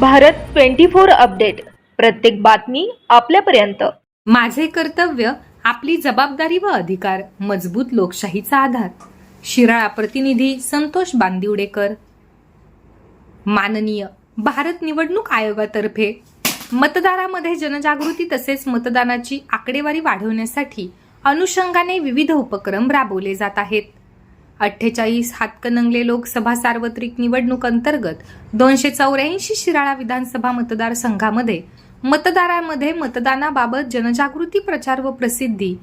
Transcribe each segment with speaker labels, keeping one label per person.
Speaker 1: Bharat twenty four update. प्रत्येक बातमी आपल्यापर्यंत.
Speaker 2: माझे कर्तव्य आपली जबाबदारी व अधिकार मजबूत लोकशाहीचा आधार. शिराळा प्रतिनिधी संतोष बांदिवडेकर. माननीय भारत निवडणूक आयोगातर्फे मतदारामध्ये जनजागृती तसेच मतदानाची आकडेवारी वाढवण्यासाठी अनुषंगाने विविध उपक्रम राबवले जात आहेत. अठ्ठेचाळीस हातकणंगले लोकसभा सार्वत्रिक निवडणूक अंतर्गत दोनशे चौऱ्याऐंशी शिराळा विधानसभा मतदारसंघामध्ये मतदारांमध्ये मतदानाबाबत जनजागृती प्रचार व प्रसिद्धी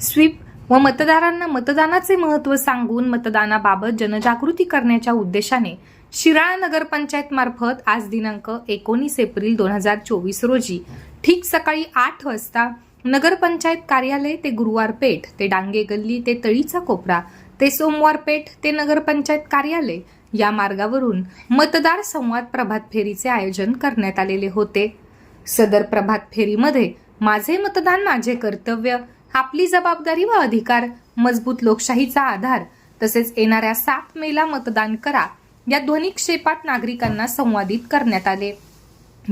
Speaker 2: स्वीप व मतदारांना मतदानाचे महत्त्व सांगून मतदानाबाबत जनजागृती करण्याच्या उद्देशाने शिराळा नगरपंचायत मार्फत आज दिनांक एकोणीस एप्रिल दोन हजार चोवीस रोजी ठीक सकाळी आठ वाजता नगरपंचायत कार्यालय ते गुरुवार पेठ ते डांगे गल्ली ते तळीचा कोपरा ते सोमवार पेठ ते नगरपंचायत कार्यालय या मार्गावरून मतदार संवाद प्रभात फेरीचे आयोजन करण्यात आलेले होते. सदर प्रभात फेरीमध्ये माझे मतदान माझे कर्तव्य आपली जबाबदारी व अधिकार मजबूत लोकशाहीचा आधार तसेच येणाऱ्या सात मेला मतदान करा या ध्वनिक्षेपात नागरिकांना संवादित करण्यात आले.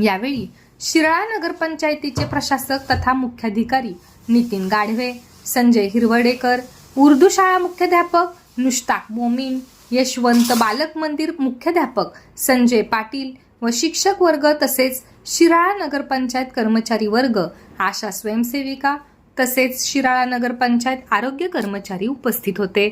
Speaker 2: यावेळी शिराळा नगरपंचायतीचे प्रशासक तथा मुख्याधिकारी नितीन गाढवे संजय हिरवडेकर उर्दू शाळा मुख्याध्यापक नुश्ताक मोमीन यशवंत बालक मंदिर मुख्याध्यापक संजय पाटील व शिक्षक वर्ग तसेच शिराळा नगरपंचायत कर्मचारी वर्ग आशा स्वयंसेविका तसेच शिराळा नगरपंचायत आरोग्य कर्मचारी उपस्थित होते.